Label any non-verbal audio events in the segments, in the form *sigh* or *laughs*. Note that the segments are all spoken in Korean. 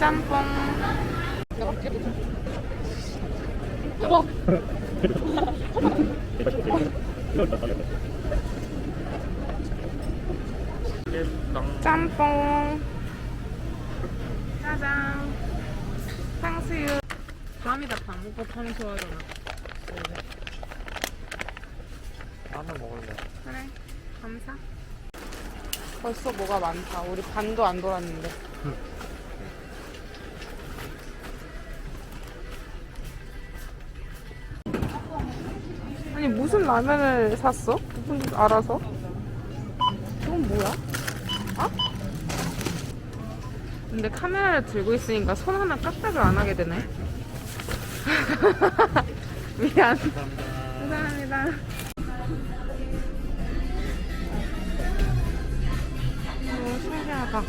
짬뽕. 짬뽕. 짜장. 탕수육. 밤이다 밤. 오빠 밤 좋아하잖아. 하나 먹을래. 그래. 감사. 벌써 뭐가 많다. 우리 반도 안 돌았는데. 아니 무슨 라면을 샀어? 무슨 알아서? 이건 뭐야? 아? 근데 카메라를 들고 있으니까 손 하나 까딱을 안 하게 되네. *laughs* 미안. 감사합니다. 너무 신기하다.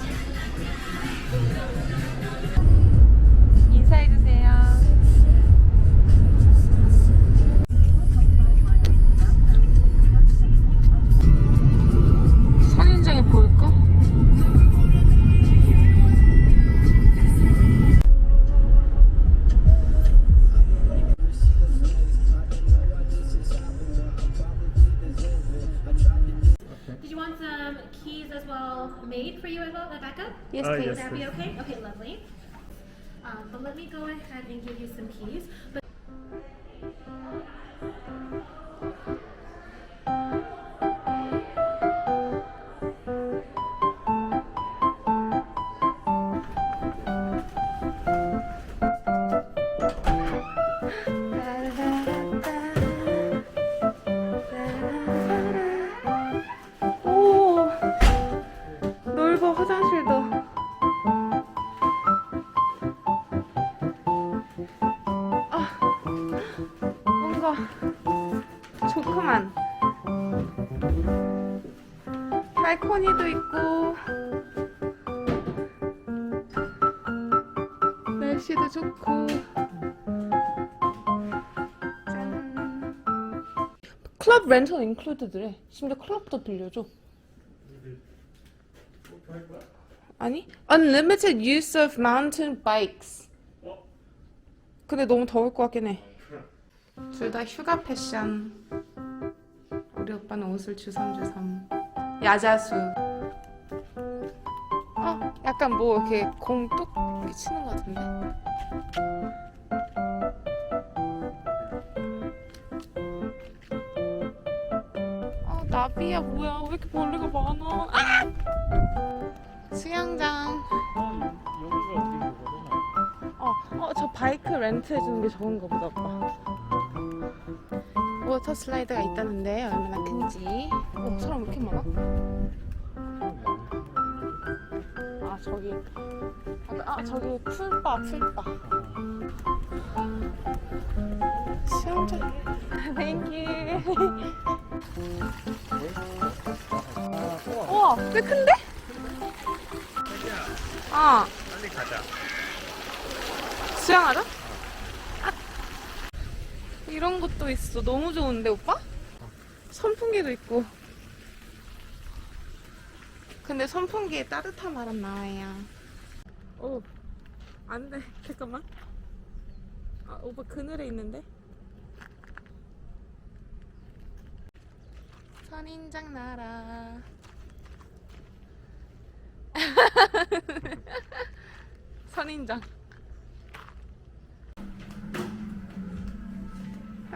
Some keys as well made for you as well, the backup? Yes, Uh, please. Would that be okay? Okay, lovely. Um, but let me go ahead and give you some keys. But 좋구만. 발코니도 있고, 날씨도 좋고. 짠. 클럽 렌털 인클루드드래. 심지어 클럽도 빌려줘. 아니? Unlimited use of mountain bikes. 근데 너무 더울 것 같긴 해. 둘 다 휴가 패션. 오빠는 옷을 주섬주섬. 야자수. 어, 약간 뭐 이렇게 공뚝 치는 것 같은데. 아, 나비야 뭐야? 왜 이렇게 벌레가 많아? 아! 수영장. 그거구나. 어, 바이크 렌트 해주는 게 저건가 보다, 오빠. 워터 슬라이드가 있다는데 얼마나 큰지. 어, 사람 왜 이렇게 많아? 아, 저기. 아, 아, 저기 풀바, 풀바. 수영장. *laughs* 땡큐. 우와, 꽤 큰데? 아. 빨리 가자. 수영하자? 아! 이런 것도 있어. 너무 좋은데, 오빠? 선풍기도 있고. 근데 선풍기에 따뜻한 바람 나와야. 오, 안 돼. *laughs* 잠깐만. 아, 오빠 그늘에 있는데? 선인장 나라. *laughs* 선인장.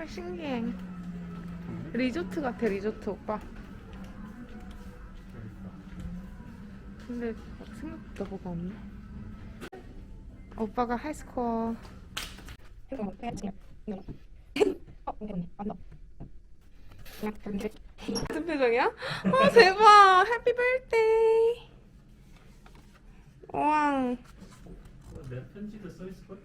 아, 신기해. 리조트 같아, 리조트, 오빠. 근데 막 생각보다 뭐가 없네. 오빠가 하이스코어. 무슨 표정이야? 아, 대박! 해피 birthday! 왕. 내 편지도 써 있을 걸?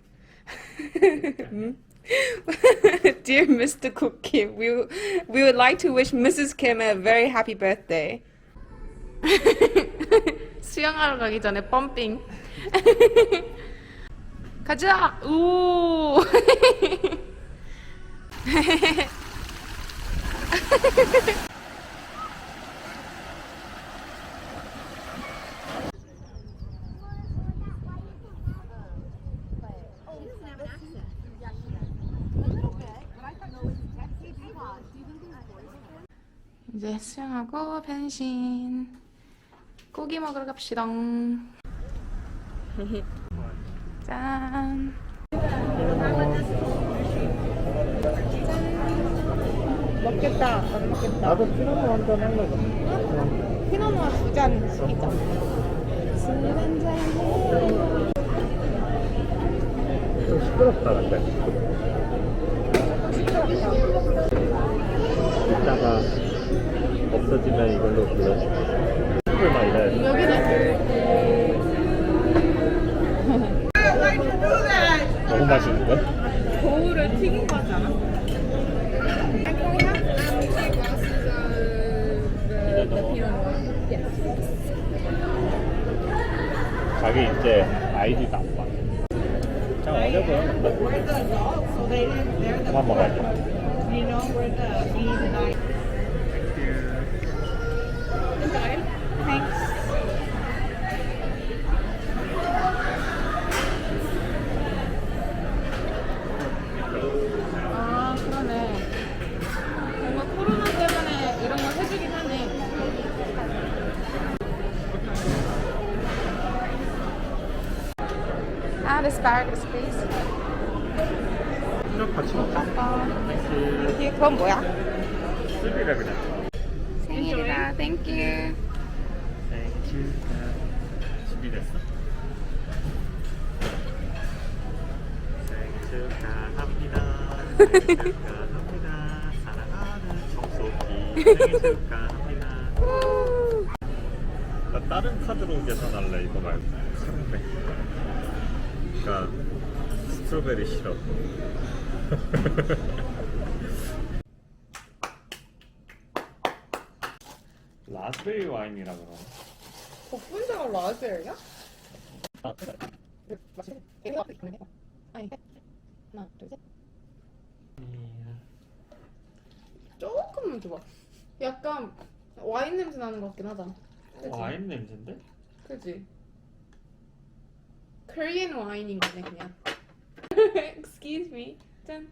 *laughs* Dear Mr. Cook Kim, we, we would like to wish Mrs. Kim a very happy birthday. *laughs* 수영하러 가기 전에 펌핑. *laughs* 가자! 우! 이제 수영하고 변신. 고기 먹으러 갑시다. *laughs* 짠. 먹겠다. 안 먹겠다. 나도 피노노 한잔 하려고. 피노누아 두 잔씩이죠. 술한 잔. 좀 시끄럽다 근데. 이따가 없어지면 이걸로 불러줄게. 막 이래. 여기는 너무 맛있는데? 거울을 튀긴 거 하지 않아? Can we have um, two glasses of the, the Pinot Noir? Yes. 자기 이제 아이디 나와. 참 어려 보여. 그만 먹어야지. you know, we're the B and I. Thanks. 아, 그러네. 뭔가 코로나 때문에 이런 거 해주긴 하네. Asparagus, please. 이렇게 같이 먹자. 땡큐. 이게 그건 뭐야? 술이라 그냥. 생일이라, 땡큐. 생일 축하. 준비됐어? 생일 축하합니다. 생일 축하합니다. 사랑하는 정소피. 생일 축하합니다. 나 다른 카드로 계산할래 이거 말고. 그러니까 스트로베리 시럽. *laughs* 라스베리 와인이라 그러나? 복분자가 라즈베리야? 하나, 둘, 셋. 조금만 줘봐. 약간 와인 냄새 나는 것 같긴 하다. 그치? 와인 냄새인데? 그지? 코리안 와인인 거네 그냥. *laughs* Excuse me. 짠.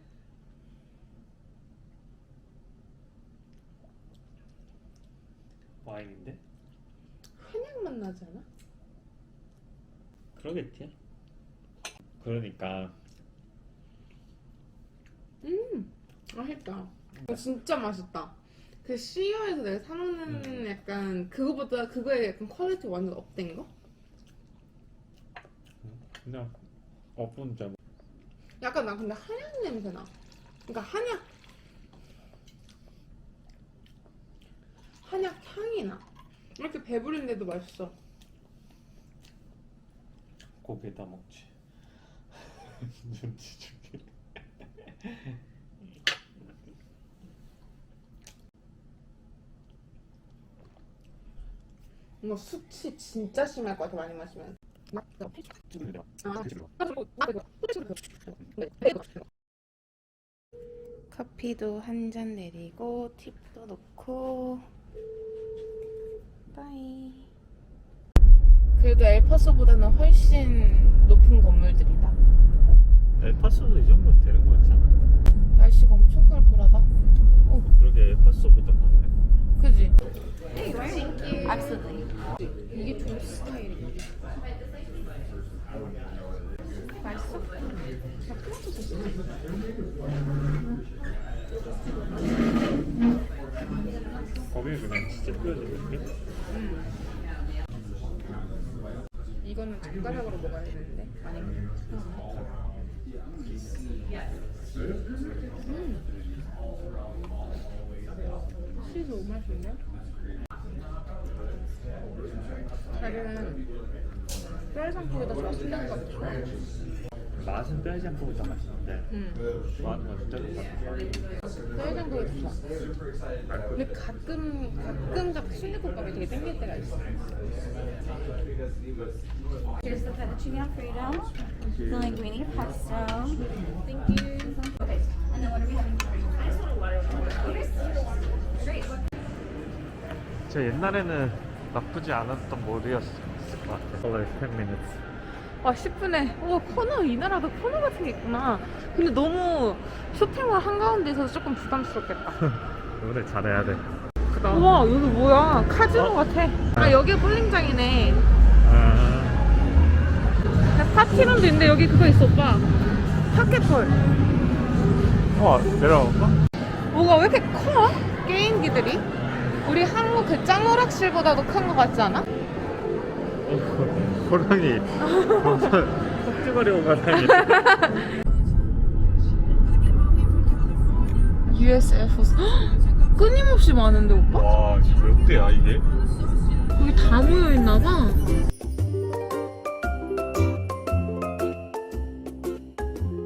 와인인데? 한약 맛 나지 않아? 그러겠지. 그러니까 음, 맛있다. 어, 진짜 맛있다. 그 시어에서 내가 사 먹는 음. 약간 그거보다 그거에 약간 퀄리티 완전 업된 거? 그냥 어분자 약간 나 근데 한약 냄새 나. 그러니까 한약 한약 향이 나. 이렇게 배부른데도 맛있어. 고기에다 먹지. *laughs* 눈치 주게. 뭔가 수치 진짜 심할 것 같아 많이 마시면. 막 아, 커피도 한 잔 내리고 팁도 넣고 빠이 그래도 엘파소보다는 훨씬 높은 건물들이다 엘파소도 이 정도 되는 거 같지 않아? 날씨가 엄청 꿀꿀하다 그러게 엘파소보다 낫네. 그지? Absolutely. 이게 좀 스타일이야 맛있어? 거기에 그냥 진짜 뿌려주는 게? 이거는 젓가락으로 먹어야 되는데 아닌가? 음. 치즈 너무 맛있는데? 자기는 쌀상국에다 맛있는 거 같아 맛은 뼈장국보다 맛있는데 응 좋아하는 건 진짜 똑같아. 쌀상국이 좋아 근데 가끔 가끔 가끔 순대국밥이 되게 땡길 때가 있어 Here's the fettuccine alfredo, the linguine pesto. Thank you Okay, and then what are we having for you? I just want a water. Great. 저 옛날에는 나쁘지 않았던 몰이었을 것 같아. Only 10 minutes. 아 10분에 와 코너 이 나라도 코너 같은 게 있구나 근데 너무 쇼핑몰 한가운데 있어서 조금 부담스럽겠다 *laughs* 노래 잘해야 돼. 크다. 우와 여기 뭐야 카지노 같아 아 여기 볼링장이네 아, 파티룸도 있는데 여기 그거 있어 오빠 파켓볼 어, 내려갈까? 뭐가 왜 이렇게 커? 게임기들이? 우리 한국 그 짱오락실보다도 큰거 같지 않아? 어, 호랑이. 턱지거리고 가다니. US 에어포스 끊임없이 많은데 오빠? 와, 지금 몇 대야, 이게? 여기 다 모여있네